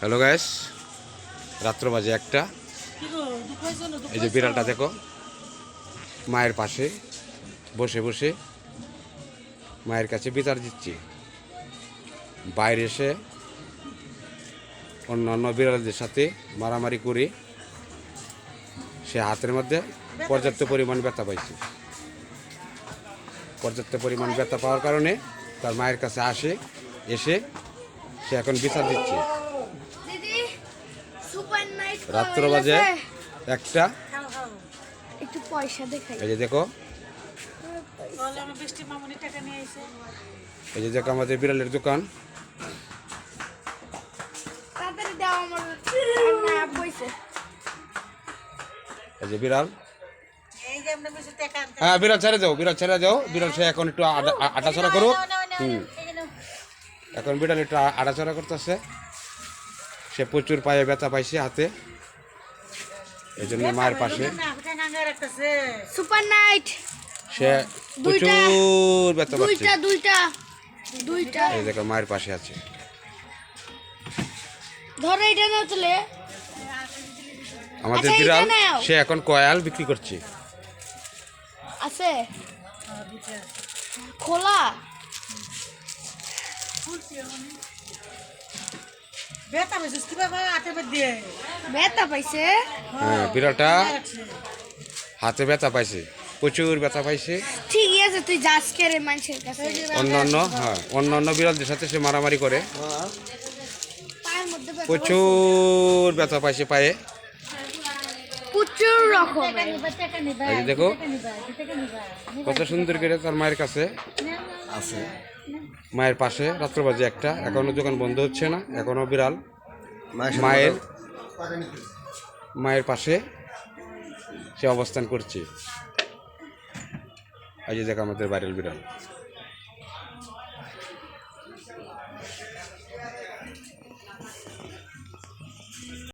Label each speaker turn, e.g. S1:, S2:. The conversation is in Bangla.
S1: হ্যালো গ্যাস রাত্র বাজে একটা। এই যে বিড়ালটা দেখো। মায়ের পাশে বসে বসে মায়ের কাছে বিচার দিচ্ছি। বাইরে এসে অন্যান্য বিড়ালদের সাথে মারামারি করে সে হাতের মধ্যে পর্যাপ্ত পরিমাণ ব্যথা পাইছে। পর্যাপ্ত পরিমাণ ব্যথা পাওয়ার কারণে তার মায়ের কাছে আসে এসে সে এখন বিচার দিচ্ছে।
S2: দিদি সুপার নাইট
S1: রাত্র বাজে একটা।
S2: একটু পয়সা দেখাই।
S1: এই যে দেখো। এই যে দেখো আমাদের বিড়ালের দোকান।
S2: তাড়াতাড়ি দাও আমার না বইছে।
S1: এই যে বিড়াল। হ্যাঁ বিড়াল ছেড়ে যাও বিড়াল ছেড়ে যাও বিড়াল সে এখন একটু আটা- আটাচড়া করুক। হুম। এখন বিড়াল একটু আ- আটাচড়া করতেছে। সে প্রচুর পায়ে ব্যথা পাইছে হাতে। এই জন্য মায়ের পাশে।
S2: Super night.
S1: সে প্রচুর ব্যথা পাচ্ছে।
S2: দুইটা
S1: এই দেখো মায়ের পাশে আছে।
S2: ধরো এটা না চলে।
S1: আমাদের
S2: আচ্ছা,
S1: বিড়াল সে এখন কয়াল বিক্রি করছে।
S2: আছে। খোলা। ব্যথা পাইছে
S1: হ্যাঁ বিড়ালটা হাতে ব্যথা পাইছে প্রচুর ব্যথা পাইছে।
S2: ঠিকই আছে তুই যাস কে রে মানুষের কাছে?
S1: অন্যান্য হ্যাঁ অন্যান্য বিড়ালদের সাথে সে মারামারি করে।
S2: পায়ের মধ্যে ব্যথা
S1: প্রচুর ব্যথা পাইছে পায়ে।
S2: প্রচুর রকমের।
S1: দেখো কত সুন্দর করে তার মায়ের কাছে
S3: আছে।
S1: মায়ের পাশে রাত্র বাজে একটা। এখনও দোকান বন্ধ হচ্ছে না এখনও বিড়াল।
S3: মায়ের
S1: মায়ের মায়ের পাশে সে অবস্থান করছে। আজ দেখ আমাদের বাইরের বিড়াল।